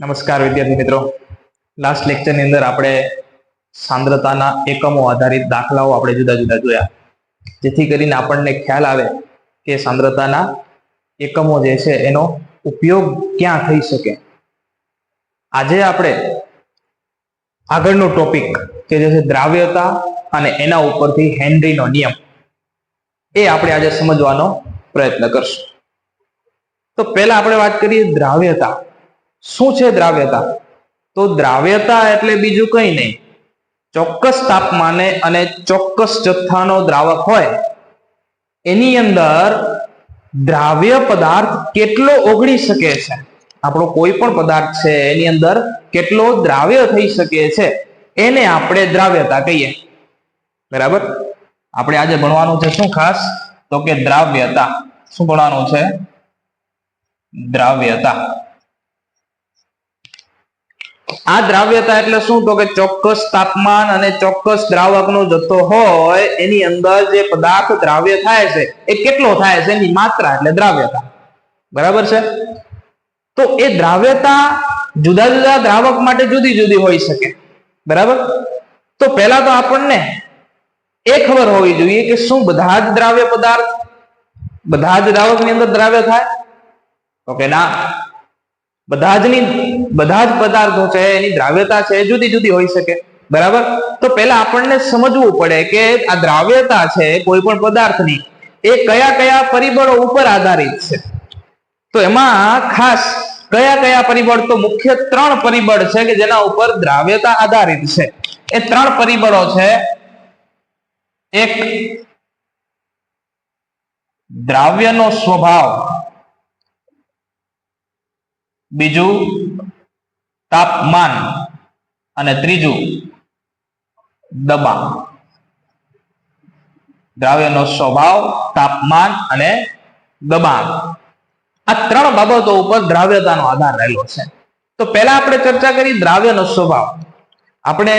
નમસ્કાર વિદ્યાર્થી મિત્રો. લાસ્ટ લેક્ચરની અંદર આપણે સાંદ્રતાના એકમો આધારિત દાખલાઓ આપણે જુદા જુદા જોયા. જેથી કરીને આપણને ખ્યાલ આવે કે સાંદ્રતાના એકમો જે છે એનો ઉપયોગ ક્યાં થઈ શકે. આજે આપણે આગળનો ટોપિક કે જે છે દ્રાવ્યતા અને એના ઉપરથી હેનરીનો નિયમ એ આપણે આજે સમજવાનો પ્રયત્ન કરશું. તો પહેલા આપણે વાત કરીએ દ્રાવ્યતા. શું છે દ્રાવ્યતા? તો દ્રાવ્યતા એટલે બીજું કંઈ નહીં. ચોક્કસ તાપમાને અને ચોક્કસ જથ્થાનો દ્રાવક હોય. એની અંદર દ્રાવ્ય પદાર્થ કેટલો ઓગળી શકે છે? આપણો કોઈ પણ પદાર્થ છે, એની અંદર કેટલો દ્રાવ્ય થઈ શકે છે? એને આપણે દ્રાવ્યતા કહીએ. બરાબર? આપણે આજે ભણવાનું છે શું ખાસ? તો કે દ્રાવ્યતા. શું ભણવાનું છે? દ્રાવ્યતા. આ દ્રાવ્યતા એટલે શું? તો કે ચોક્કસ તાપમાન અને ચોક્કસ દ્રાવકનો જથ્થો હોય, એની અંદર જે પદાર્થ દ્રાવ્ય થાય છે, એ કેટલો થાય છે? એની માત્રા એટલે દ્રાવ્યતા. બરાબર છે? તો એ દ્રાવ્યતા જુદા જુદા દ્રાવક માટે જુદી જુદી હોઈ શકે. બરાબર? તો પહેલા તો આપણને એ ખબર હોવી જોઈએ કે શું બધા જ દ્રાવ્ય પદાર્થ, બધા જ દ્રાવકની અંદર દ્રાવ્ય થાય? તો કે ના. બધા જ બધા જ પદાર્થો છે, એની દ્રાવ્યતા છે, જુદી જુદી હોઈ શકે. બરાબર? તો પહેલા આપણને સમજવું પડે કે આ દ્રાવ્યતા છે, કોઈ પણ પદાર્થની, એ કયા કયા પરિબળો ઉપર આધારિત છે. તો એમાં ખાસ કયા કયા પરિબળ, તો મુખ્ય ત્રણ પરિબળ છે કે જેના ઉપર દ્રાવ્યતા આધારિત છે. એ ત્રણ પરિબળો છે. એક, દ્રાવ્યનો સ્વભાવ. બીજું તાપમાન અને ત્રીજું દબાણ. દ્રાવ્યનો સ્વભાવ, તાપમાન અને દબાણ. આ ત્રણ બાબતો ઉપર દ્રાવ્યતાનો આધાર રહેલો છે. તો પહેલા આપણે ચર્ચા કરી દ્રાવ્યનો સ્વભાવ. આપણે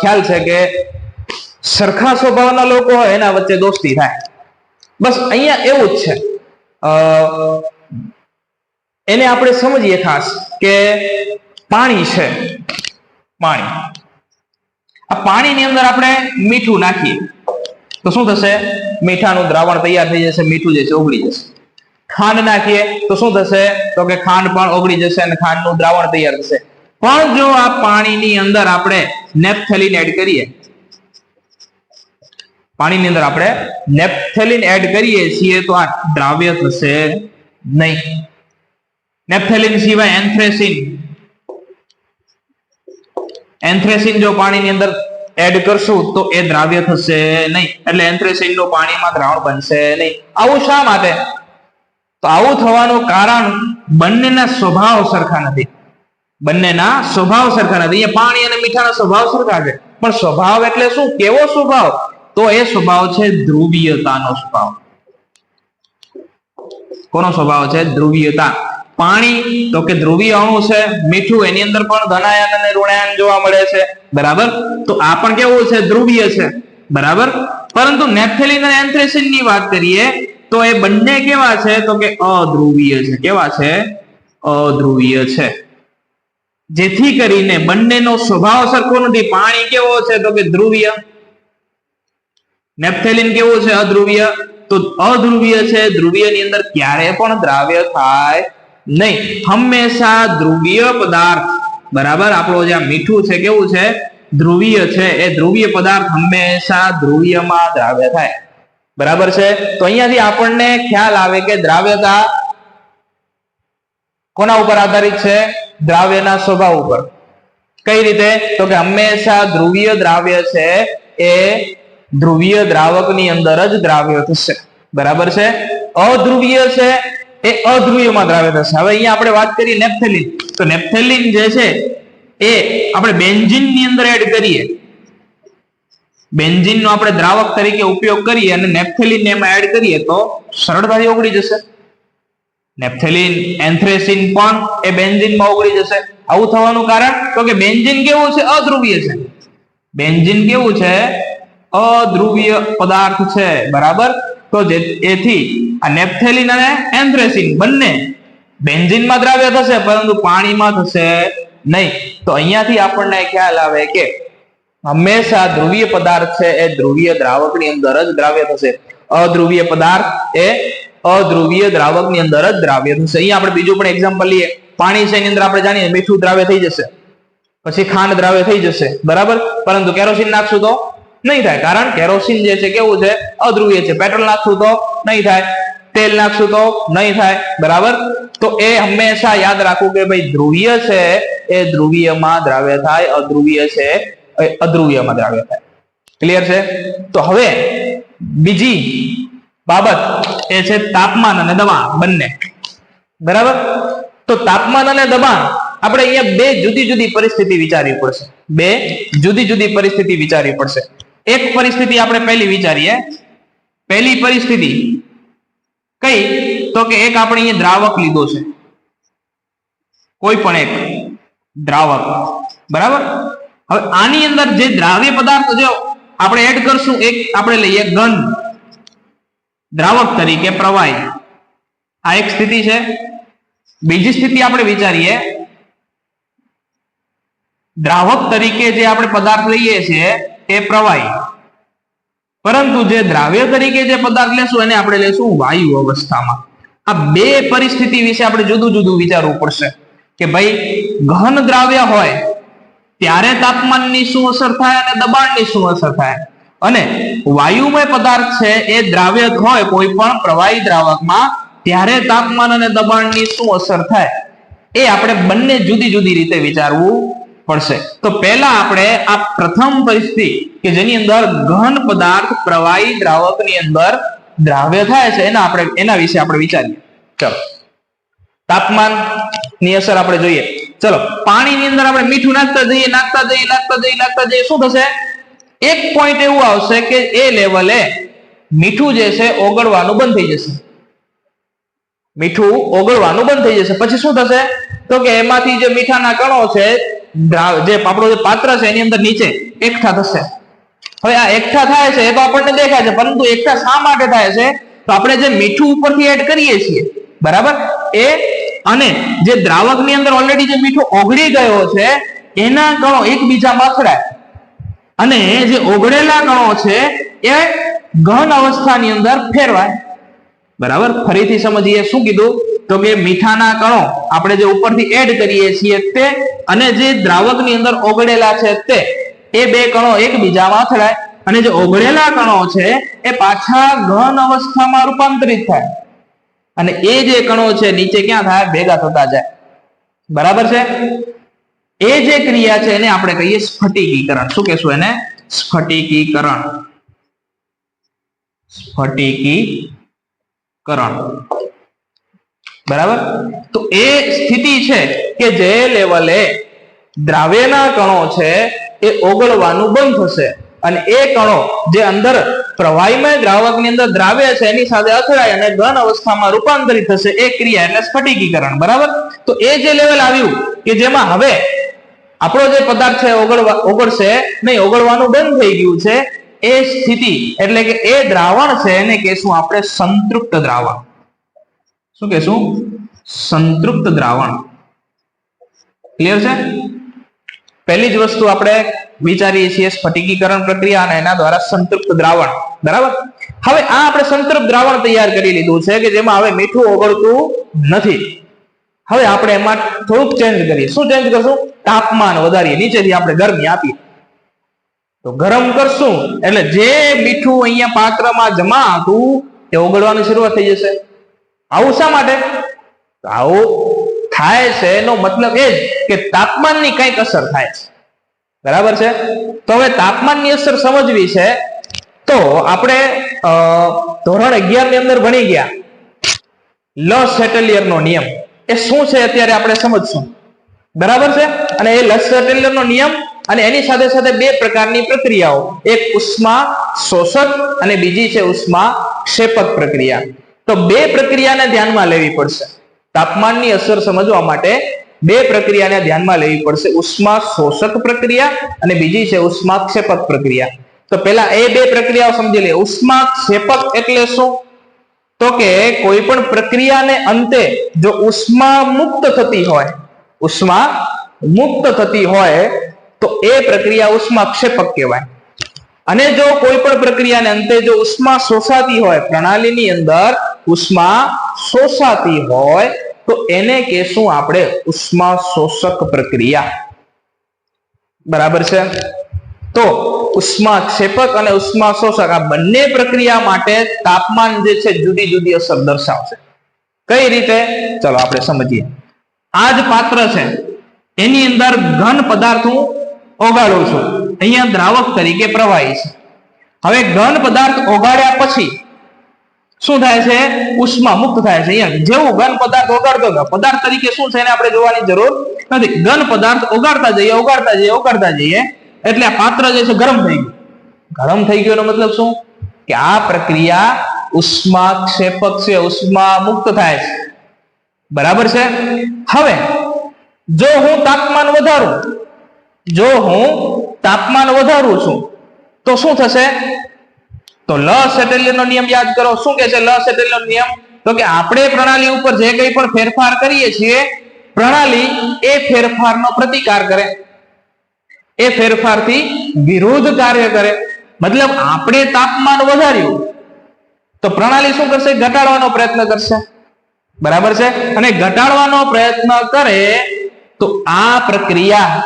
ખ્યાલ છે કે સરખા સ્વભાવના લોકો હોય, એના વચ્ચે દોસ્તી થાય. બસ અહીંયા એવું જ છે. એને આપણે સમજીએ ખાસ કે પાણી છે. પાણી. આ પાણીની અંદર આપણે મીઠું નાખીએ. તો શું થશે? મીઠાનું દ્રાવણ તૈયાર થઈ જશે, મીઠું જે છે ઓગળી જશે. ખાંડ નાખીએ, તો શું થશે? તો કે ખાંડ પણ ઓગળી જશે અને ખાંડનું દ્રાવણ તૈયાર થશે. પણ જો આ પાણીની અંદર આપણે નેપથેલિન એડ કરીએ. પાણીની અંદર આપણે નેપથેલિન એડ કરીએ છીએ તો આ દ્રાવ્ય થશે નહીં. નેપથેલિન સિવાય એન્થ્રેસિન. એન્થ્રેસિન જો પાણીની અંદર એડ કરશું તો એ દ્રાવ્ય થશે નહીં. એટલે એન્થ્રેસિનનું પાણીમાં દ્રાવણ બનશે નહીં. આવું શા માટે? તો આવું થવાનું કારણ બંનેના સ્વભાવ સરખા નથી. બંનેના સ્વભાવ સરખા નથી. એ પાણી અને મીઠાના સ્વભાવ સરખા છે. પણ સ્વભાવ એટલે શું? કેવો સ્વભાવ? તો એ સ્વભાવ છે ધ્રુવીયતાનો સ્વભાવ. કોનો સ્વભાવ છે? ધ્રુવીયતા. પાણી, તો કે ધ્રુવીય અણુ છે, મીઠું, એની અંદર પણ ધનાયન અને ઋણાયન જોવા મળે છે. બરાબર? તો આ પણ કેવું છે? ધ્રુવીય છે. બરાબર? પરંતુ નેપ્થેલિન અને એન્થ્રેસિનની વાત કરીએ, તો એ બંને કેવા છે? તો કે અધ્રુવીય છે. કેવા છે? અધ્રુવીય છે. જેથી કરીને બંનેનો સ્વભાવ સરખો નથી. પાણી કેવો છે? તો કે ધ્રુવીય. નેપ્થેલિન કેવું છે? અધ્રુવીય. તો અધ્રુવીય છે. ધ્રુવીયની અંદર ક્યારે પણ દ્રાવ્ય થાય નહીં. હંમેશા ધ્રુવીય પદાર્થ, બરાબર? આપણો જે મીઠું છે, કેવું છે? ધ્રુવીય છે. એ ધ્રુવીય પદાર્થ હંમેશા ધ્રુવીયમાં દ્રાવ્ય થાય. બરાબર છે? તો અહીંયાથી આપણને ખ્યાલ આવે કે દ્રાવ્યતા કોના ઉપર આધારિત છે? દ્રાવ્યના સ્વભાવ ઉપર. કઈ રીતે? તો કે હંમેશા ધ્રુવીય દ્રાવ્ય છે એ ધ્રુવીય દ્રાવકની અંદર જ દ્રાવ્ય થશે. બરાબર છે? અધ્રુવીય છે એ અધ્રુવીયમાં દ્રાવ્ય થશે હવે અહીંયા આપણે વાત કરીએ નેપ્થેલિન. તો નેપ્થેલિન જે છે, એ આપણે બેન્ઝિનની અંદર એડ કરીએ. બેન્ઝિન નો આપણે દ્રાવક તરીકે ઉપયોગ કરીએ અને નેપ્થેલિન એમાં એડ કરીએ તો સરળતાથી ઓગળી જશે. નેપ્થેલિન, એન્થ્રેસિન પણ એ બેન્ઝિનમાં ઓગળી જશે. આવું થવાનું કારણ, તો કે બેન્ઝિન કેવું છે? અધ્રુવીય છે. બેન્ઝિન કેવું છે? અધ્રુવીય પદાર્થ છે. બરાબર? તો જે, એથી આ નેપ્થેલિન અને એન્થ્રેસિન બંને બેન્ઝિનમાં દ્રાવ્ય થશે, પરંતુ પાણીમાં થશે નહીં. તો અહીંયાથી આપણને ખ્યાલ આવે કે હંમેશા ધ્રુવીય પદાર્થ છે એ ધ્રુવીય દ્રાવકની અંદર જ દ્રાવ્ય થશે. અધ્રુવીય પદાર્થ એ અધ્રુવીય દ્રાવકની અંદર જ દ્રાવ્ય થશે. અહીંયા આપણે બીજું પણ એક્ઝામ્પલ લઈએ. પાણી છે એની અંદર આપણે જાણીએ મીઠું દ્રાવ્ય થઈ જશે. પછી ખાંડ દ્રાવ્ય થઈ જશે. બરાબર? પરંતુ કેરોસીન નાખશું તો નહીં થાય. કારણ કેરોસીન જે છે કેવું છે? અધ્રુવીય છે. પેટ્રોલ નાખશું તો નહીં થાય. તેલ નાખશું તો નહીં થાય, બરાબર? તો એ હંમેશા યાદ રાખવું કે ભાઈ ધ્રુવીય છે એ ધ્રુવીયમાં દ્રાવ્ય થાય, અધ્રુવીય છે એ અધ્રુવીયમાં દ્રાવ્ય થાય. ક્લિયર છે? તો હવે બીજી બાબત એ છે તાપમાન અને દબાણ બંને. બરાબર? તો તાપમાન અને દબાણ આપણે અહીંયા બે જુદી જુદી પરિસ્થિતિ વિચારવી પડશે. બે જુદી જુદી પરિસ્થિતિ વિચારવી પડશે. એક પરિસ્થિતિ આપણે પહેલી વિચારીએ. પહેલી પરિસ્થિતિ કઈ? તો કે એક આપણે અહીંયા દ્રાવક લીધો છે. કોઈ પણ એક. દ્રાવક. બરાબર? હવે આની અંદર જે દ્રાવ્ય પદાર્થ જો આપણે એડ કરશું. એક આપણે લઈએ ઘન દ્રાવક તરીકે પ્રવાહી. આ એક સ્થિતિ છે. બીજી સ્થિતિ આપણે વિચારીએ. દ્રાવક તરીકે જે આપણે પદાર્થ લઈએ છીએ, એ પ્રવાહી. પરંતુ જે દ્રાવ્ય તરીકે જે પદાર્થ લેશું એને આપણે લેશું વાયુ અવસ્થામાં. આ બે પરિસ્થિતિ વિશે આપણે જુદું જુદું વિચારવું પડશે કે ભાઈ, ઘન દ્રાવ્ય હોય, ત્યારે તાપમાનની શું અસર થાય અને દબાણની શું અસર થાય? અને વાયુમય પદાર્થ છે, એ દ્રાવ્ય હોય, કોઈ પણ પ્રવાહી દ્રાવકમાં, ત્યારે તાપમાન અને દબાણની શું અસર થાય? એ આપણે બંને જુદી જુદી રીતે વિચારવું પડશે. તો પહેલા આપણે આ પ્રથમ પરિસ્થિતિ કે જેની અંદર ઘન પદાર્થ પ્રવાહી દ્રાવકની અંદર દ્રાવ્ય થાય છે, એના આપણે, એના વિશે આપણે વિચારીએ. ચલો. તાપમાનની અસર આપણે જોઈએ. ચલો. પાણીની અંદર આપણે મીઠું નાખતા જઈએ નાખતા જઈએ નાખતા જઈએ નાખતા જઈએ. શું થશે? એક પોઈન્ટ એવું આવશે કે એ લેવલે મીઠું જે છે, ઓગળવાનું બંધ થઈ જશે. મીઠું ઓગળવાનું બંધ થઈ જશે. પછી શું થશે? તો કે એમાંથી જે મીઠાના કણો છે જે આપણો જે પાત્ર છે, એની અંદર નીચે એકઠા થશે. હવે આ એકઠા થાય છે, એ તો આપણને દેખાય છે, પરંતુ એકઠા શા માટે થાય છે? તો આપણે જે મીઠું ઉપરથી એડ કરીએ છીએ, બરાબર? એ અને જે દ્રાવકની અંદર ઓલરેડી જે મીઠું ઓગળી ગયો છે, એના કણો એકબીજામાં અથડાય. અને જે ઓગળેલા કણો છે, એ ઘન અવસ્થાની અંદર ફેરવાય. બરાબર? ફરીથી સમજીએ, શું કીધું? તો કે મીઠાના કણો આપણે જે ઉપરથી એડ કરીએ છીએ તે અને જે દ્રાવકની અંદર ઓગળેલા છે તે, એ બે કણો એકબીજામાં અથડાય. અને જે ઓગળેલા કણો છે, એ પાછા ઘન અવસ્થામાં રૂપાંતરિત થાય. અને એ જે કણો છે, નીચે ક્યાં થાય? ભેગા થતા જાય. બરાબર છે? એ જે ક્રિયા છે, એને આપણે કહીએ સ્ફટિકીકરણ. શું કહેશું એને? સ્ફટિકીકરણ. સ્ફટિકીકરણ. બરાબર? તો એ સ્થિતિ છે કે જે લેવલે દ્રાવ્યના કણો છે એ ઓગળવાનું બંધ થશે. અને એ કણો જે અંદર પ્રવાહીમય દ્રાવકની અંદર દ્રાવ્ય છે, એની સાથે અથડાય અને ઘન અવસ્થામાં રૂપાંતરિત થશે, એ ક્રિયા એટલે સ્ફટિકીકરણ. બરાબર? તો એ જે લેવલ આવ્યું કે જેમાં હવે આપણો જે પદાર્થ છે ઓગળવા, ઓગળશે, નહીં, ઓગળવાનું બંધ થઈ ગયું છે, એ સ્થિતિ એટલે કે એ દ્રાવણ છે, એને કહેશું આપણે સંતૃપ્ત દ્રાવણ. શું કહેશું? સંતૃપ્ત દ્રાવણ. ક્લિયર છે? પહેલી જ વસ્તુ આપણે વિચારીએ છીએ સ્ફટિકીકરણ પ્રક્રિયા અને એના દ્વારા સંતૃપ્ત દ્રાવણ. બરાબર? હવે આ આપણે સંતૃપ્ત દ્રાવણ તૈયાર કરી લીધું છે કે જેમાં હવે મીઠું ઓગળતું નથી. હવે આપણે એમાં થોડુંક ચેન્જ કરીએ. શું ચેન્જ કરશું? તાપમાન વધારીએ. નીચેથી આપણે ગરમી આપીએ. તો ગરમ કરશું. એટલે જે મીઠું અહીંયા પાત્રમાં જમા હતું, તે ઓગળવાની શરૂઆત થઈ જશે. આવું શા માટે? આવું થાય છે એનો મતલબ એ જ કે તાપમાનની કંઈક અસર થાય છે. બરાબર છે? તો હવે તાપમાનની અસર સમજવી છે તો આપણે ધોરણ અગિયારની અંદર ભણી ગયા. લ સેટેલિયર નો નિયમ. એ શું છે અત્યારે આપણે સમજશું. બરાબર છે? અને એ લસ સેટેલિયર નો નિયમ અને એની સાથે સાથે બે પ્રકારની પ્રક્રિયાઓ. એક ઉષ્મા શોષક અને બીજી છે ઉષ્મા ક્ષેપક પ્રક્રિયા. તો બે પ્રક્રિયાને ધ્યાનમાં લેવી પડશે. તાપમાનની અસર સમજવા માટે બે પ્રક્રિયાને ધ્યાનમાં લેવી પડશે. ઉષ્મા શોષક પ્રક્રિયા અને બીજી છે ઉષ્માક્ષેપક પ્રક્રિયા. તો પહેલા એ બે પ્રક્રિયાઓ સમજી લઈએ. ઉષ્માક્ષેપક એટલે શું? તો કે કોઈ પણ પ્રક્રિયાને અંતે જો ઉષ્મા મુક્ત થતી હોય, ઉષ્મા મુક્ત થતી હોય, તો એ પ્રક્રિયા ઉષ્માક્ષેપક કહેવાય. અને જો કોઈ પણ પ્રક્રિયાને અંતે જો ઉષ્મા શોષાતી હોય, પ્રણાલીની અંદર ઉષ્મા શોષાતી હોય તો એને કહેશું આપણે ઉષ્મા શોષક પ્રક્રિયા. બરાબર છે? તો ઉષ્મા ક્ષેપક અને ઉષ્મા શોષક આ બંને પ્રક્રિયા માટે તાપમાન જે છે જુદી જુદી અસર દર્શાવશે. કઈ રીતે? ચલો આપણે સમજીએ. આ જ પાત્ર છે. એની અંદર ઘન પદાર્થ હું ઓગાળું છું. અહીંયા દ્રાવક તરીકે પ્રવાહી છે. હવે ઘન પદાર્થ ઓગાળ્યા પછી શું થાય છે? ઉષ્મા મુક્ત થાય છે. અહીંયા જેવું ઘન પદાર્થ ઓગાળતો ગયો પદાર્થ તરીકે શું છે એને આપણે જોવાની જરૂર નથી. ઘન પદાર્થ ઓગાળતા જઈએ ઓગાળતા જઈએ ઓગાળતા જઈએ. એટલે આ પાત્ર જે છે ગરમ થઈ ગયું. ગરમ થઈ ગયો મતલબ શું? કે આ પ્રક્રિયા ઉષ્મા ક્ષેપક છે, ઉષ્મા મુક્ત થાય છે. બરાબર છે? હવે, જો હું તાપમાન વધારું, જો હું તાપમાન વધારું છું, તો શું થશે? તો લ સેટેલિયનનો નિયમ યાદ કરો. શું કે છે લ સેટેલિયનનો નિયમ? તો કે આપણે પ્રણાલી ઉપર જે કંઈ પણ ફેરફાર કરીએ છીએ, પ્રણાલી એ ફેરફારનો પ્રતિકાર કરે. એ ફેરફારથી વિરુદ્ધ કાર્ય કરે. મતલબ આપણે તાપમાન વધાર્યું, તો પ્રણાલી શું કરશે? ઘટાડવાનો પ્રયત્ન કરશે. બરાબર છે? અને ઘટાડવાનો પ્રયત્ન કરે તો આ પ્રક્રિયા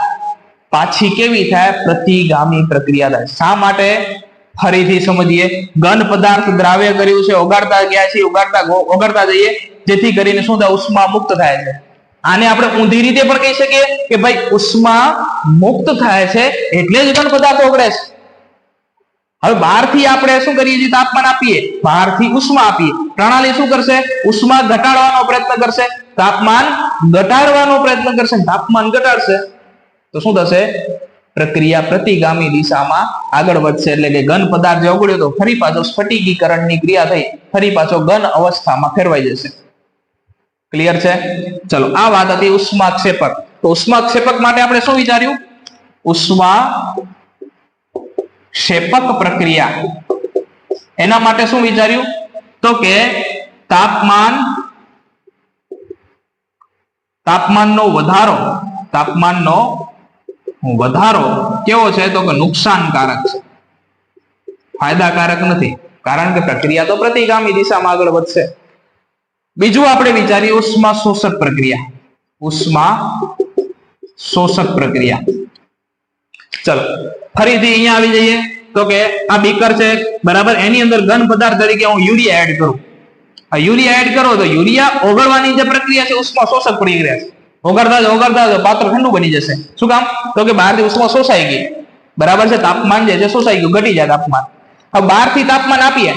પાછી કેવી થાય? પ્રતિગામી પ્રક્રિયા થાય. શા માટે? ફરીથી સમજીએ. ઘન પદાર્થ દ્રાવ્ય કર્યું છે, ઓગાળતા ગયા છે ઓગાળતા ઓગાળતા જઈએ, જેથી કરીને શું થાય, ઉષ્મા મુક્ત થાય છે. આને આપણે ઊંધી રીતે પણ કહી શકીએ કે ભાઈ, ઉષ્મા મુક્ત થાય છે એટલે જ ઘન પદાર્થ ઓગળે છે. હવે બહારથી આપણે શું કરીએ છીએ, તાપમાન આપીએ, બહારથી ઉષ્મા આપીએ. પ્રણાલી શું કરશે? ઉષ્મા ઘટાડવાનો પ્રયત્ન કરશે. તાપમાન ઘટાડવાનો પ્રયત્ન કરશે. તાપમાન ઘટાડશે. તો શું થશે? પ્રક્રિયા પ્રતિગામી દિશામાં આગળ વધશે. એટલે કે ઘન પદાર્થ જે ઓગળ્યો તો ફરી પાછો સ્ફટિકીકરણની ક્રિયા થઈ. ફરી પાછો ઘન અવસ્થામાં ફેરવાઈ જશે. ક્લિયર છે? ચલો, આ વાત હતી ઉષ્માક્ષેપક. તો ઉષ્માક્ષેપક માટે આપણે શું વિચાર્યું? ઉષ્મા ક્ષેપક પ્રક્રિયા. એના માટે શું વિચાર્યું? તો કે તાપમાન, તાપમાનનો વધારો, તાપમાનનો વધારો કેવો છે તો કે નુકસાનકારક છે. ફાયદાકારક નથી. કારણ કે પ્રક્રિયા તો પ્રતિગામી દિશામાં આગળ વધશે. બીજું આપણે વિચારીએ ઉષ્મા શોષક પ્રક્રિયા. ઉષ્મા શોષક પ્રક્રિયા. ચલો, ફરીથી અહીંયા આવી જઈએ. તો કે આ બીકર છે, બરાબર? એની અંદર ઘન પદાર્થ તરીકે હું યુરિયા એડ કરું. આ યુરિયા એડ કરો તો યુરિયા ઓગળવાની જે પ્રક્રિયા છે, ઉષ્મા શોષક પ્રક્રિયા છે. ઓગળતા જ ઓગળતા પાત્ર ઠંડુ બની જશે. શું કામ? તો કે બહારથી ઉષ્મા શોષાઈ ગઈ બરાબર છે? તાપમાન જે છે શોષાઈ ગયું, ઘટી જાય તાપમાન. હવે બહારથી તાપમાન આપીએ.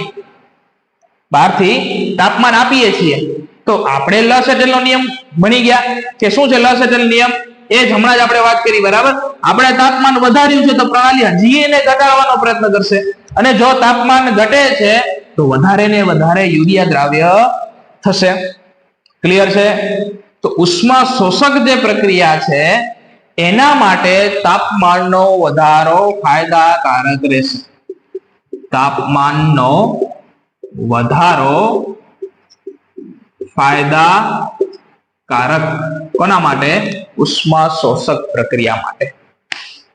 બહારથી તાપમાન આપીએ છીએ. તો આપણે લસ એટેલ નો નિયમ ભણી ગયા. કે શું છે લસ સેટેલ નિયમ? એ જ હમણાં જ આપણે વાત કરી, બરાબર? આપણે તાપમાન વધાર્યું છે તો પ્રણાલી હજી એને ઘટાડવાનો પ્રયત્ન કરશે. અને જો તાપમાન ઘટે છે, તો વધારે ને વધારે યુરિયા દ્રાવ્ય થશે. ક્લિયર છે? તો ઉષ્મા શોષક જે પ્રક્રિયા છે, એના માટે તાપમાનનો વધારો ફાયદાકારક રહેશે. તાપમાનનો વધારો ફાયદાકારક કોના માટે? ઉષ્મા શોષક પ્રક્રિયા માટે.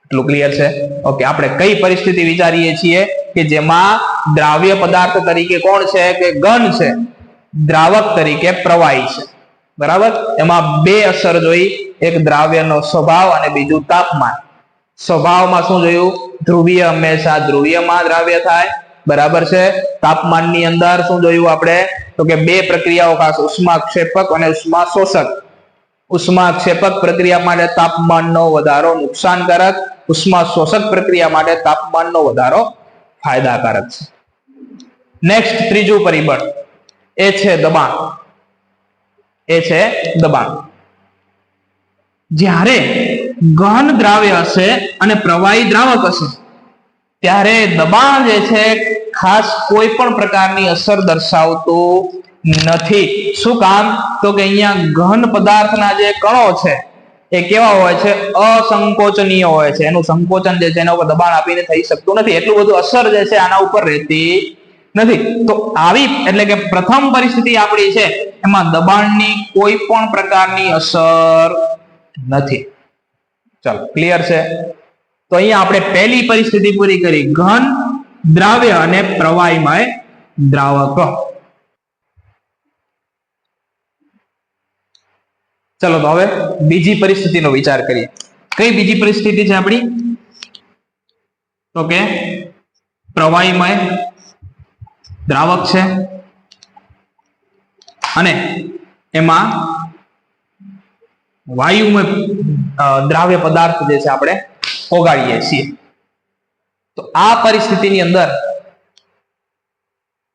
એટલું ક્લિયર છે? ઓકે આપણે કઈ પરિસ્થિતિ વિચારીએ છીએ કે જેમાં દ્રાવ્ય પદાર્થ તરીકે કોણ છે કે ઘન છે? દ્રાવક તરીકે પ્રવાહી છે. બરાબર? એમાં બે અસર જોઈ. એક દ્રાવ્યનો સ્વભાવ અને બીજું તાપમાન. સ્વભાવમાં શું જોયું? ધ્રુવીય હંમેશા ધ્રુવીયમાં દ્રાવ્ય થાય. બરાબર છે? તાપમાનની અંદર શું જોયું આપણે? તો કે બે પ્રક્રિયાઓ, ખાસ ઉષ્માક્ષેપક અને ઉષ્મા શોષક ઉષ્માક્ષેપક પ્રક્રિયા માટે તાપમાનનો વધારો નુકસાનકારક. ઉષ્મા શોષક પ્રક્રિયા માટે તાપમાનનો વધારો ફાયદાકારક છે. નેક્સ્ટ ત્રીજું પરિબળ. એ છે દબાણ. એ છે દબાણ. જ્યારે ગહન દ્રાવ્ય હશે અને પ્રવાહી દ્રાવક હશે, ત્યારે દબાણ જે છે ખાસ કોઈ પણ પ્રકારની અસર દર્શાવતું નથી. શું કામ? તો કે અહીંયા ઘન પદાર્થના જે કણો છે, એ કેવા હોય છે? અસંકોચનીય હોય છે. એનું સંકોચન જે છે એના ઉપર દબાણ આપીને થઈ શકતું નથી. એટલું બધું અસર જે છે આના ઉપર રહેતી નથી. તો આવી એટલે કે પ્રથમ પરિસ્થિતિ આપણી છે, એમાં દબાણની કોઈ પણ પ્રકારની અસર નથી. ચાલો ક્લિયર છે? તો અહીંયા આપણે પહેલી પરિસ્થિતિ પૂરી કરી. ઘન, દ્રાવ્ય અને પ્રવાહીમય દ્રાવક. ચલો, તો હવે બીજી પરિસ્થિતિનો વિચાર કરીએ. કઈ બીજી પરિસ્થિતિ છે આપણી? તો કે પ્રવાહીમય દ્રાવક છે. અને એમાં વાયુમય દ્રાવ્ય પદાર્થ જે છે આપણે ઓગાળીએ છીએ. તો આ પરિસ્થિતિની અંદર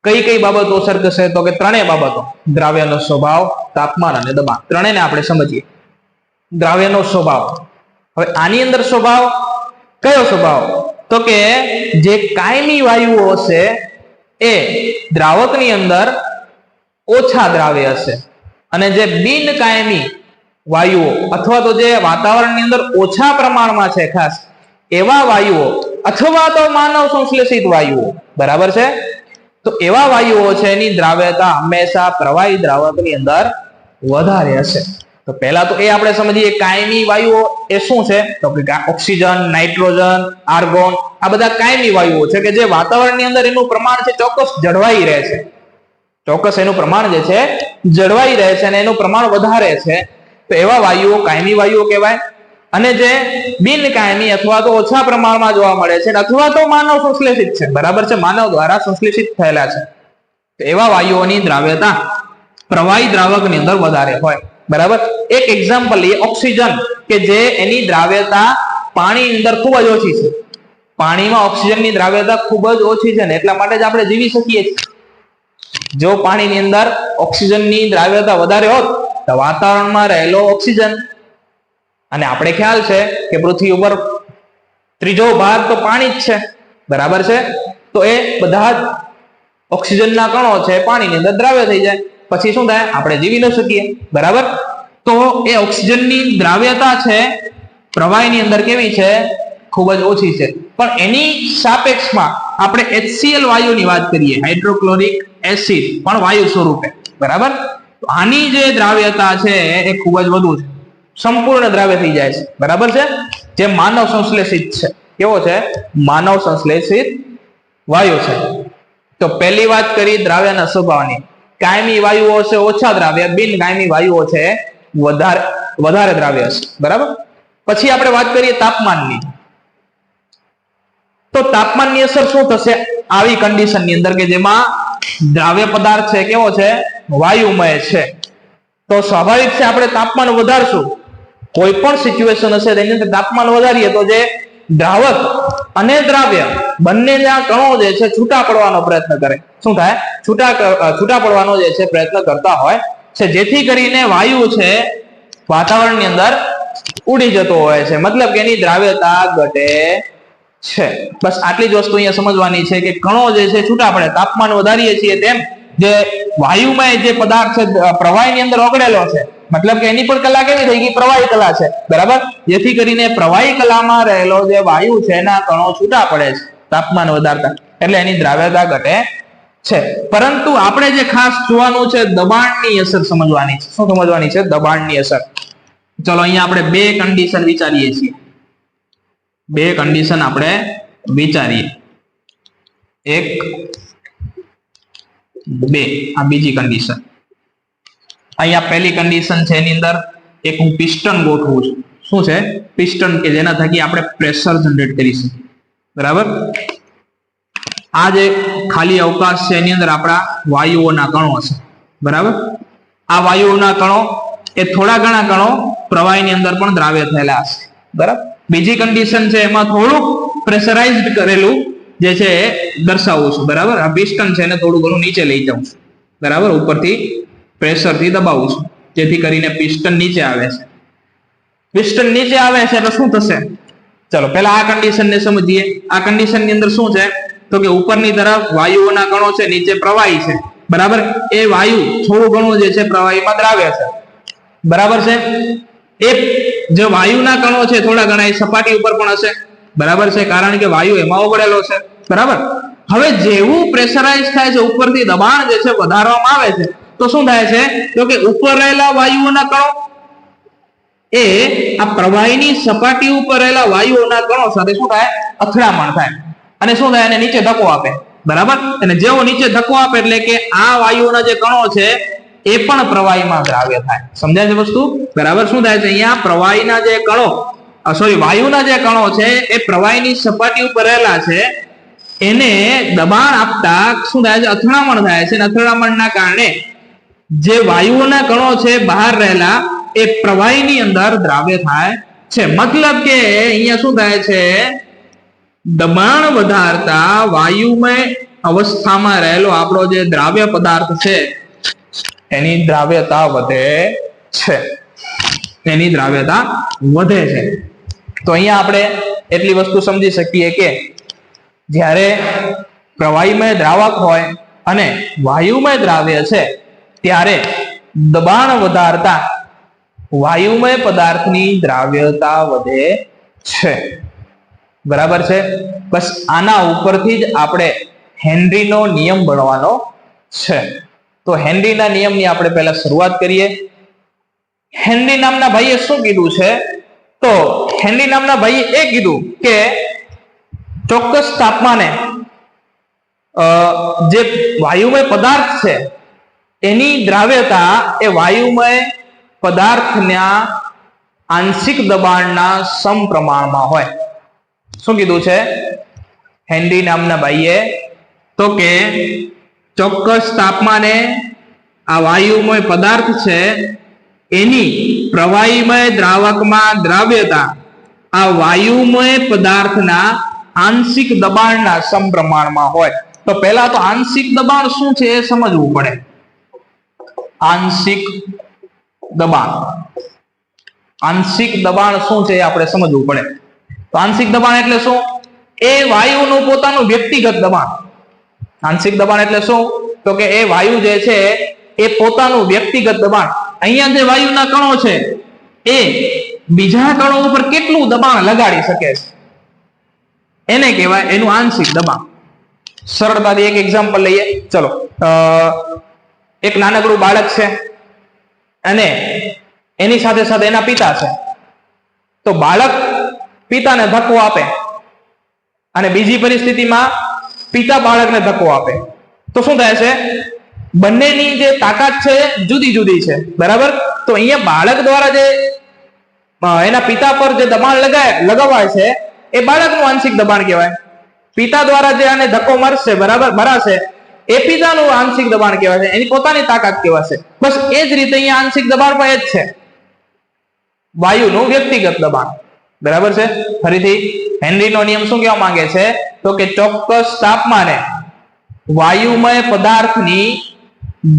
કઈ કઈ બાબતો અસર કરશે તો કે ત્રણેય બાબતો. દ્રાવ્યનો સ્વભાવ, તાપમાન અને દબાણ. ત્રણેયને આપણે સમજીએ. દ્રાવ્યનો સ્વભાવ. હવે આની અંદર સ્વભાવ? કયો સ્વભાવ? તો કે જે કાયમી વાયુઓ હશે એ દ્રાવકની અંદર ઓછા દ્રાવ્ય હશે. અને જે બિન કાયમી વાયુઓ અથવા તો જે વાતાવરણની અંદર ઓછા પ્રમાણમાં છે ખાસ, એવા વાયુઓ અથવા તો માનવ સંશ્લેષિત વાયુઓ, બરાબર છે? તો એવા વાયુઓ છે એની દ્રાવ્યતા હંમેશા પ્રવાહી દ્રાવકની અંદર વધારે હશે. તો પહેલા તો એ આપણે સમજીએ કાયમી વાયુઓ એ શું છે? તો કે ઓક્સિજન, નાઇટ્રોજન, આર્ગોન, આ બધા કાયમી વાયુઓ છે કે જે વાતાવરણની અંદર એનું પ્રમાણ છે ચોક્કસ જળવાઈ રહે છે. ચોક્કસ એનું પ્રમાણ જે છે જળવાઈ રહે છે અને એનું પ્રમાણ વધારે છે. તો એવા વાયુઓ, કાયમી વાયુઓ કહેવાય. અને જે બિન કાયમી અથવા તો ઓછા પ્રમાણમાં જોવા મળે છે અથવા તો માનવ સંશ્લેષિત છે. બરાબર છે? માનવ દ્વારા સંશ્લેષિત થયેલા છે. તો એવા વાયુઓની દ્રાવ્યતા પ્રવાહી દ્રાવકની અંદર વધારે હોય. બરાબર? એક એક્ઝામ્પલ લઈએ ઓક્સિજન કે જે એની દ્રાવ્યતા પાણીની અંદર ખૂબ જ ઓછી છે. પાણીમાં ઓક્સિજનની દ્રાવ્યતા ખૂબ જ ઓછી છે ને, એટલા માટે જ આપણે જીવી શકીએ છીએ. જો પાણીની અંદર ઓક્સિજનની દ્રાવ્યતા વધારે હોત, તો વાતાવરણમાં રહેલો ઓક્સિજન અને આપણે ખ્યાલ છે કે પૃથ્વી ઉપર ત્રીજો ભાગ તો પાણી જ છે. બરાબર છે? તો એ બધા જ ઓક્સિજનના કણો છે પાણીની અંદર દ્રાવ્ય થઈ જાય. પછી શું થાય? આપણે જીવી ન શકીએ. બરાબર? તો એ ઓક્સિજનની દ્રાવ્યતા છે, પ્રવાહીની અંદર કેવી છે? ખૂબ જ ઓછી છે. પણ એની સાપેક્ષમાં આપણે HCl વાયુની વાત કરીએ, હાઇડ્રોક્લોરિક એસિડ પણ વાયુ સ્વરૂપે. બરાબર? આની જે દ્રાવ્યતા છે એ ખૂબ જ વધુ છે. સંપૂર્ણ દ્રાવ્ય થઈ જાય છે. બરાબર છે? જે માનવ સંશ્લેષિત છે. કેવો છે? માનવ સંશ્લેષિત વાયુ છે. તો પહેલી વાત કરી દ્રાવ્યના સ્વભાવની. કાયમી વાયુઓ છે ઓછા દ્રાવ્ય, બિન કાયમી વાયુઓ છે વધારે વધારે દ્રાવ્ય છે. બરાબર? પછી આપણે વાત કરીએ તાપમાનની. તો તાપમાનની અસર શું થશે? આવી કન્ડિશનની અંદર કે જેમાં દ્રાવ્ય પદાર્થ છે, કેવો છે? વાયુમય છે. તો સ્વાભાવિક છે આપણે તાપમાન વધારશું. કોઈ પણ સિચ્યુએશન હશે તેની અંદર તાપમાન વધારીએ તો જે દ્રાવક અને દ્રાવ્ય બંનેના કણો જે છે છૂટા પડવાનો પ્રયત્ન કરે. શું થાય? છૂટા છૂટા પડવાનો જે છે પ્રયત્ન કરતા હોય છે. જેથી કરીને વાયુ છે વાતાવરણની અંદર ઉડી જતો હોય છે. મતલબ કે એની દ્રાવ્યતા ઘટે છે. બસ આટલી જ વસ્તુ અહીંયા સમજવાની છે કે કણો જે છે છૂટા પડે. તાપમાન વધારીએ છીએ તેમ જે વાયુમય જે પદાર્થ છે પ્રવાહીની અંદર ઓગળેલો છે મતલબ કે એની પણ કલા કેવી થઈ ગઈ? પ્રવાહી કલા છે. બરાબર? જેથી કરીને પ્રવાહી કલામાં રહેલો જે વાયુ છે, એના કણો છૂટા પડે છે, તાપમાન વધારતા. એટલે એની દ્રાવ્યતા ઘટે છે. પરંતુ આપણે જે ખાસ જોવાનું છે, દબાણની અસર સમજવાની છે. શું સમજવાની છે? દબાણની અસર. ચલો અહીંયા આપણે બે કન્ડિશન વિચારીએ છીએ. બે કન્ડિશન આપણે વિચારીએ. એક, બે. આ બીજી કન્ડિશન અહીંયા પહેલી કન્ડિશન છે એની અંદર એક હું પિસ્ટન ગોઠવું છું. શું છે? પિસ્ટન કે જેના થકી આપણે પ્રેશર જનરેટ કરી શકીએ. બરાબર? આ જે ખાલી અવકાશ છે એની અંદર આપણા વાયુઓના કણો હશે. બરાબર? આ વાયુઓના કણો એ થોડા ઘણા કણો પ્રવાહીની અંદર પણ દ્રાવ્ય થયેલા હશે. બરાબર? બીજી કન્ડિશન છે એમાં થોડુંક પ્રેશરાઇઝડ કરેલું જે છે એ દર્શાવું છું. બરાબર? આ પિસ્ટન છે એને થોડું ઘણું નીચે લઈ જાઉં છું. બરાબર? ઉપરથી પ્રેશરથી દબાવું છું. જેથી કરીને પિસ્ટન નીચે આવે છે. પિસ્ટન નીચે આવે છે એટલે શું થશે? ચલો, પહેલા આ કન્ડિશન ને સમજીએ. આ કન્ડિશનની અંદર શું છે? તો કે ઉપરની તરફ વાયુઓના કણો છે, નીચે પ્રવાહી છે. બરાબર? એ વાયુ થોડું ઘણું જે છે, પ્રવાહીમાં દ્રાવ્ય છે. બરાબર છે? એ જે વાયુના કણો છે, થોડા ઘણા એ સપાટી ઉપર પણ હશે. બરાબર છે? કારણ કે વાયુ એમાં ઓગળેલો છે. બરાબર? હવે જેવું પ્રેશરાઇઝ થાય છે, ઉપરથી દબાણ જે છે, વધારવામાં આવે છે. તો શું થાય છે? તો કે ઉપર રહેલા વાયુઓના કણો એ આ પ્રવાહીની સપાટી ઉપર રહેલા વાયુઓના કણો સાથે શું થાય? અથડામણ થાય. અને શું થાય? એને નીચે ધક્કો આપે. બરાબર? અને જેવો નીચે ધક્કો આપે એટલે કે આ વાયુઓના જે કણો છે, એ પણ પ્રવાહીમાં દ્રાવ્ય થાય. સમજાય છે વસ્તુ? બરાબર? શું થાય છે? અહીંયા પ્રવાહીના જે કણો સોરી વાયુના જે કણો છે, એ પ્રવાહીની સપાટી ઉપર રહેલા છે. એને દબાણ આપતા શું થાય છે? અથડામણ થાય છે. અથડામણના કારણે જે વાયુઓના કણો છે બહાર રહેલા, એ પ્રવાહીની અંદર દ્રાવ્ય થાય છે. મતલબ કે અહીંયા શું થાય છે? દબાણ વધારતા વાયુમય અવસ્થામાં રહેલો આપણો જે દ્રાવ્ય પદાર્થ છે, એની દ્રાવ્યતા વધે છે. એની દ્રાવ્યતા વધે છે. તો અહીંયા આપણે એટલી વસ્તુ સમજી શકીએ કે જ્યારે પ્રવાહીમય દ્રાવક હોય અને વાયુમય દ્રાવ્ય છે ત્યારે દબાણ વધારતા વાયુમય પદાર્થની દ્રાવ્યતા વધે છે. બરાબર છે? બસ આના ઉપરથી જ આપણે હેનરીનો નિયમ ભણવાનો છે. તો હેનરીના નિયમની આપણે પહેલા શરૂઆત કરીએ. હેનરી નામના ભાઈએ શું કીધું છે? તો હેનરી નામના ભાઈએ એ કીધું કે ચોક્કસ તાપમાને જે વાયુમય પદાર્થ છે એની દ્રાવ્યતા એ વાયુમય પદાર્થના આંશિક દબાણના સમપ્રમાણમાં હોય. શું કીધું છે? હેન્ડી નામના ભાઈએ તો કે ચોક્કસ તાપમાને આ વાયુમય પદાર્થ છે, એની પ્રવાહીમય દ્રાવકમાં દ્રાવ્યતા આ વાયુમય પદાર્થના આંશિક દબાણના સમપ્રમાણમાં હોય. તો પહેલા તો આંશિક દબાણ શું છે એ સમજવું પડે. આંશિક દબાણ. આંશિક દબાણ શું છે એ આપણે સમજવું પડે. તો આંશિક દબાણ એટલે શું? એ વાયુનું પોતાનું વ્યક્તિગત દબાણ. આંશિક દબાણ એટલે શું? તો કે એ વાયુ જે છે એ પોતાનું વ્યક્તિગત દબાણ. અહીંયા જે વાયુના કણો છે, એ બીજા કણો ઉપર કેટલું દબાણ લગાડી શકે છે? એને કહેવાય એનું આંશિક દબાણ. સરળતાથી એક એક્ઝામ્પલ લઈએ. ચલો એક નાનકડું બાળક છે અને એની સાથે સાથે એના પિતા છે. તો બાળક પિતાને ધક્કો આપે અને બીજી પરિસ્થિતિમાં પિતા બાળકને ધક્કો આપે. તો શું થાય છે? બંનેની જે તાકાત છે જુદી જુદી છે. બરાબર? તો અહીંયા બાળક દ્વારા જે એના પિતા પર જે દબાણ લગાય, લગાવાય છે, એ બાળકનું આંશિક દબાણ કહેવાય. પિતા દ્વારા જે આને ધક્કો મારશે, બરાબર? મરાશે. એ પિતાનું આંશિક દબાણ કહેવાય એની પોતાની તાકાત કહેવાશે બસ એ જ રીતે અહીંયા આંશિક દબાણ પણ એ જ છે. વાયુનું વ્યક્તિગત દબાણ. બરાબર છે? ફરીથી હેનરીનો નિયમ શું કહેવા માંગે છે? તો કે ચોક્કસ તાપમાને વાયુમય પદાર્થની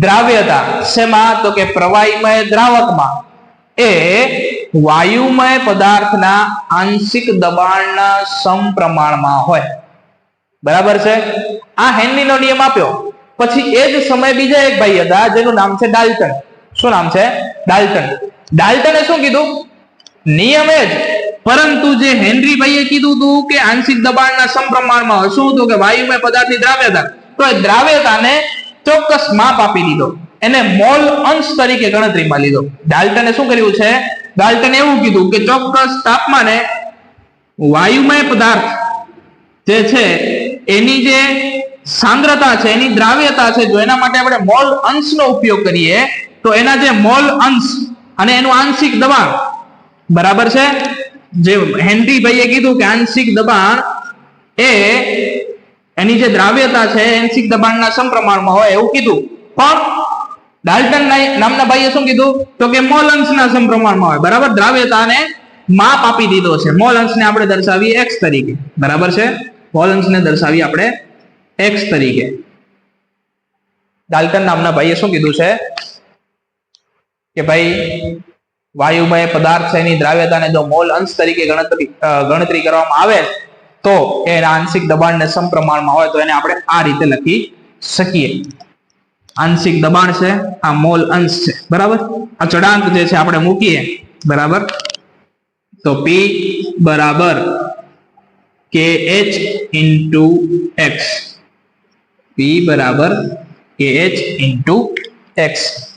દ્રાવ્યતા શેમાં? તો કે પ્રવાહીમય દ્રાવકમાં. એ વાયુમય પદાર્થના આંશિક દબાણના સમપ્રમાણમાં હોય. બરાબર છે? આ હેનરીનો નિયમ આપ્યો. પછી એ જ સમય બીજા એક ભાઈ હતા જેનું નામ છે ડાલ્ટન. શું નામ છે? ડાલ્ટન. ડાલ્ટને શું કીધું? નિયમ એ જ. પરંતુ જે હેનરી ભાઈએ કીધું હતું કે આંશિક દબાણના સમપ્રમાણમાં શું હતું કે વાયુમય પદાર્થની દ્રાવ્યતા. તો એ દ્રાવ્યતાને ચોક્કસ માપ આપી દીધો. એને મોલ અંશ તરીકે ગણતરીમાં લીધો. ડાલ્ટને શું કર્યું છે? ડાલ્ટને એવું કીધું કે ચોક્કસ તાપમાને વાયુમય પદાર્થ જે છે એની જે સાંદ્રતા છે, એની દ્રાવ્યતા છે, જો એના માટે આપણે મોલ અંશનો ઉપયોગ કરીએ, તો એના જે મોલ અંશ અને એનું આંશિક દબાણ, બરાબર છે? જે હેનરી ભાઈએ કીધું કે આંશિક દબાણ એ એની જે દ્રાવ્યતા છે આંશિક દબાણના સમપ્રમાણમાં હોય એવું કીધું. પણ ડાલ્ટન નામના ભાઈએ શું કીધું? તો કે મોલ અંશના સમપ્રમાણમાં હોય, બરાબર? દ્રાવ્યતાને માપ આપી દીધો છે. મોલ અંશને આપણે દર્શાવીએ એક્સ તરીકે. બરાબર છે? મોલ અંશને દર્શાવીએ આપણે એક્સ તરીકે. ડાલ્ટન નામના ભાઈએ શું કીધું છે? કે ભાઈ, વાયુમય પદાર્થ એની દ્રાવ્યતાને જો મોલ અંશ તરીકે ગણતરી ગણતરી કરવામાં આવે, તો એના આંશિક દબાણને સમપ્રમાણમાં હોય, તો એને આપણે આ રીતે લખી શકીએ. આંશિક દબાણ છે, આ મોલ અંશ છે, બરાબર? આ ચડાંક જે છે, આપણે મૂકીએ, બરાબર? તો પી બરાબર એચ ઇન્ટુ એક્સ પી બરાબર ઇન્ટુ એક્સ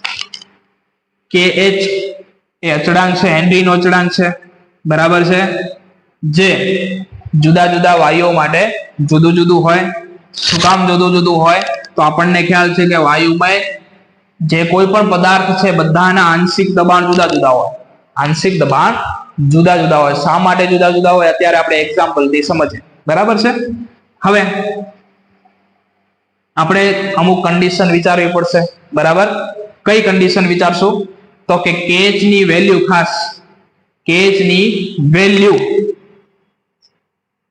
કે એચ એ અચળાંક છે હેનરીનો અચળાંક છે. બરાબર છે? જે જુદા જુદા વાયુઓ માટે જુદું જુદું હોય. શું કામ જુદું જુદું હોય? તો આપણને ખ્યાલ છે કે વાયુમય જે કોઈ પણ પદાર્થ છે, બધાના આંશિક દબાણ જુદા જુદા હોય. આંશિક દબાણ જુદા જુદા હોય. શા માટે જુદા જુદા હોય? અત્યારે આપણે એક્ઝામ્પલથી સમજીએ. બરાબર છે? હવે આપણે અમુક કન્ડિશન વિચારવી પડશે. બરાબર? કઈ કન્ડિશન વિચારશું? તો કે કેચની વેલ્યુ ખાસ. કેચની વેલ્યુ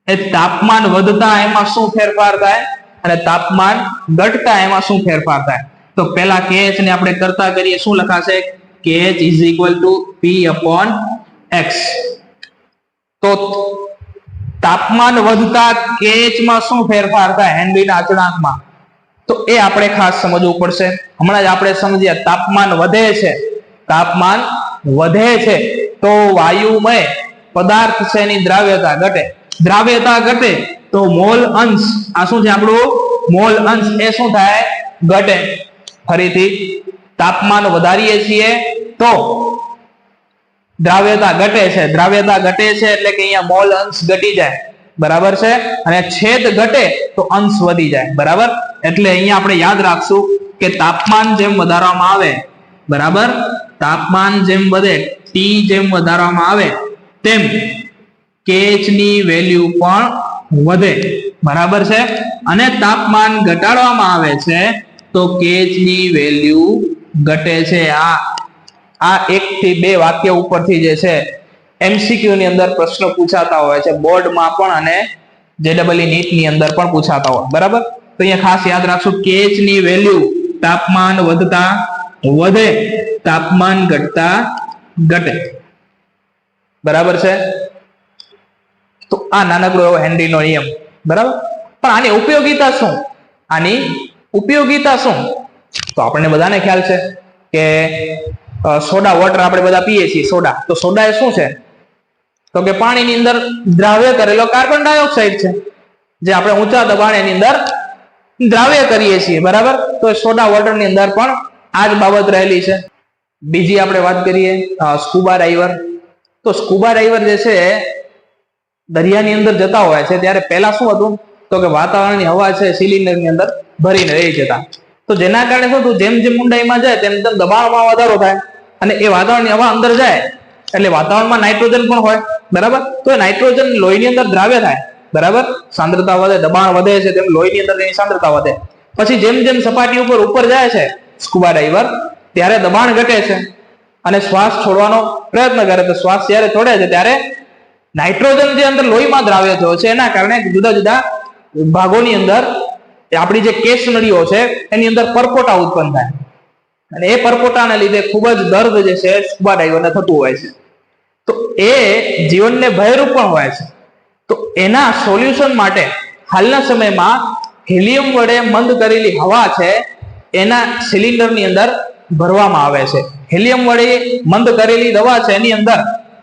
એ તાપમાન વધતા એમાં શું ફેરફાર થાય? અને તાપમાન ઘટતા એમાં શું ફેરફાર થાય? તો પેલા કેચ ને આપણે કરતા કરીએ. શું લખાશે? K H is equal to P upon X તો તાપમાન વધતા કેચમાં શું ફેરફાર થાય? હેનરીના અચળાંકમાં. તો એ આપણે ખાસ સમજવું પડશે. હમણાં જ આપણે સમજ્યા, તાપમાન વધે છે. તાપમાન વધે છે. તો વાયુમય પદાર્થ છે એની દ્રાવ્યતા ઘટે. દ્રાવ્યતા ઘટે તો મોલ અંશ, આ શું છે આપણું? મોલ અંશ, એ શું થાય? ઘટે. ફરીથી તાપમાન વધારીએ છીએ તો દ્રાવ્યતા ઘટે છે. દ્રાવ્યતા ઘટે છે એટલે કે અહીંયા મોલ અંશ ઘટી જાય. બરાબર છે? અને છેદ ઘટે તો અંશ વધી જાય. બરાબર? એટલે અહીંયા આપણે યાદ રાખશું કે તાપમાન જેમ વધારવામાં આવે, બરાબર? તાપમાન જેમ વધે ટી જેમ વધારવામાં આવે, તેમ કેચની વેલ્યુ પણ વધે. બરાબર છે? અને તાપમાન ઘટાડવામાં આવે છે તો કેચની વેલ્યુ ઘટે છે આ. આ એક થી બે વાક્ય ઉપરથી જે છે એમસીક્યુ ની અંદર પ્રશ્નો પૂછાતા હોય છે. બોર્ડમાં પણ અને જેડબલઈ નીટની અંદર પણ પૂછાતા હોય. બરાબર? તો અહીંયા ખાસ યાદ રાખશું, કેચની વેલ્યુ તાપમાન વધતા વધે, તાપમાન ઘટતા ઘટે. બરાબર છે? તો આ નાનકડો એવો હેનરીનો નિયમ. બરાબર? પણ આની ઉપયોગિતા શું? આની ઉપયોગિતા શું? તો આપણને બધાને ખ્યાલ છે કે સોડા વોટર આપણે બધા પીએ છીએ, સોડા. તો સોડા એ શું છે? તો કે પાણીની અંદર દ્રાવ્ય કરેલો કાર્બન ડાયોક્સાઇડ છે, જે આપણે ઊંચા દબાણ એની અંદર દ્રાવ્ય કરીએ છીએ, બરાબર? તો એ સોડા વોટરની અંદર પણ આ જ બાબત રહેલી છે. બીજી આપણે વાત કરીએ સ્કુબા ડાઈવર તો સ્કુબા ડાઈવર જે છે, દરિયાની અંદર જતા હોય છે, ત્યારે પહેલા શું હતું? તો કે વાતાવરણની હવા છે સિલિન્ડરની અંદર ભરીને રહી જતા. તો જેના કારણે શું જેમ જેમ ઊંડાઈમાં જાય, તેમ તેમ દબાણમાં વધારો થાય. અને એ વાતાવરણની હવા અંદર જાય, એટલે વાતાવરણમાં નાઇટ્રોજન પણ હોય, બરાબર? તો એ નાઇટ્રોજન લોહીની અંદર દ્રાવ્ય થાય, બરાબર? સાંદ્રતા વધે, દબાણ વધે છે, તેમ લોહીની અંદર તેની સાંદ્રતા વધે. પછી જેમ જેમ સપાટી ઉપર ઉપર જાય છે સ્કુબા ડાઈવર ત્યારે દબાણ ઘટે છે. અને શ્વાસ છોડવાનો પ્રયત્ન કરે તો શ્વાસ જ્યારે છોડે છે, ત્યારે નાઇટ્રોજન જે અંદર લોહીમાં દ્રાવ્ય થયો છે, એના કારણે જુદા જુદા ભાગોની અંદર આપણી જે કેસ નળીઓ છે, એની અંદર પરપોટા ઉત્પન્ન થાય. અને એ પરપોટાને લીધે ખૂબ જ દર્દ જે છે સ્કુબા ડાઈવરને થતું હોય છે. તો એ જીવનને ભયરૂપ પણ હોય છે. તો એના સોલ્યુશન માટે હાલના સમયમાં હિલિયમ વડે મંદ કરેલી હવા છે, એના સિલિન્ડરની અંદર ભરવામાં આવે છે. હિલિયમ વડે મંદ કરેલી દવા છે, એની અંદર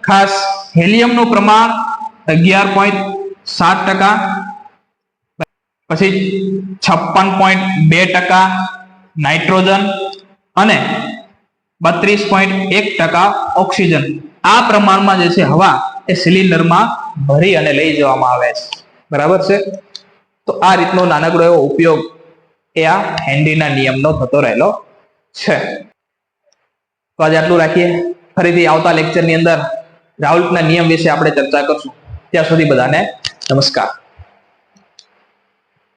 ખાસ હિલિયમનું પ્રમાણ અગિયાર પોઈન્ટ સાત ટકા, પછી છપ્પન પોઈન્ટ બે ટકા નાઇટ્રોજન અને બત્રીસ પોઈન્ટ એક ટકા ઓક્સિજન. આ પ્રમાણમાં જે છે હવા એ સિલિન્ડરમાં ભરી અને લઈ જવામાં આવે છે. બરાબર છે? તો આ રીતનો નાનકડો એવો ઉપયોગ એ આ હેન્ડીના નિયમનો થતો રહેલો છે. તો આજે આટલું રાખીએ. ફરીથી આવતા લેક્ચરની અંદર રાઉલ્ટના નિયમ વિશે આપણે ચર્ચા કરશું. ત્યાં સુધી બધાને નમસ્કાર.